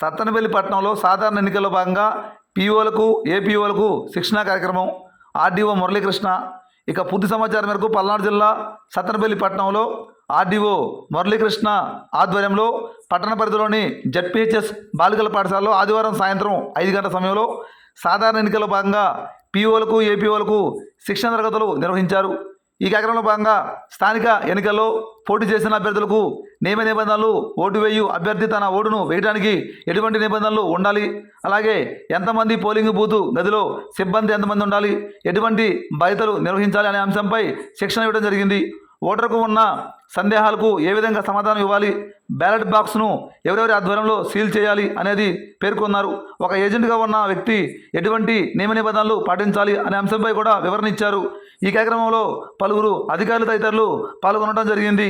సత్తనపల్లి పట్టణంలో సాధారణ ఎన్నికల్లో భాగంగా పీఓలకు ఏపీఓలకు శిక్షణా కార్యక్రమం ఆర్డీఓ మురళీకృష్ణ. ఇక పూర్తి సమాచారం మేరకు పల్నాడు జిల్లా సత్తనపల్లి పట్టణంలో ఆర్డీఓ మురళీకృష్ణ ఆధ్వర్యంలో పట్టణ పరిధిలోని జడ్పీహెచ్ఎస్ బాలికల పాఠశాలలో ఆదివారం సాయంత్రం ఐదు గంటల సమయంలో సాధారణ ఎన్నికల్లో భాగంగా పీఓలకు ఏపీఓలకు శిక్షణ తరగతులు నిర్వహించారు. ఈ కార్యక్రమంలో భాగంగా స్థానిక ఎన్నికల్లో పోటీ చేసిన అభ్యర్థులకు నియమ నిబంధనలు ఓటు వేయు అభ్యర్థి తన ఓటును వేయడానికి ఎటువంటి నిబంధనలు ఉండాలి? అలాగే ఎంతమంది పోలింగ్ బూత్ గదిలో సిబ్బంది ఎంతమంది ఉండాలి? ఎటువంటి బాధ్యతలు నిర్వహించాలి అనే అంశంపై శిక్షణ ఇవ్వడం జరిగింది. ఓటర్కు ఉన్న సందేహాలకు ఏ విధంగా సమాధానం ఇవ్వాలి? బ్యాలెట్ బాక్స్ను ఎవరెవరి ఆధ్వర్యంలో సీల్ చేయాలి అనేది పేర్కొన్నారు. ఒక ఏజెంట్గా ఉన్న వ్యక్తి ఎటువంటి నియమ నిబంధనలు పాటించాలి అనే అంశంపై కూడా వివరణ ఇచ్చారు. ఈ కార్యక్రమంలో పలువురు అధికారులు తదితరులు పాల్గొనడం జరిగింది.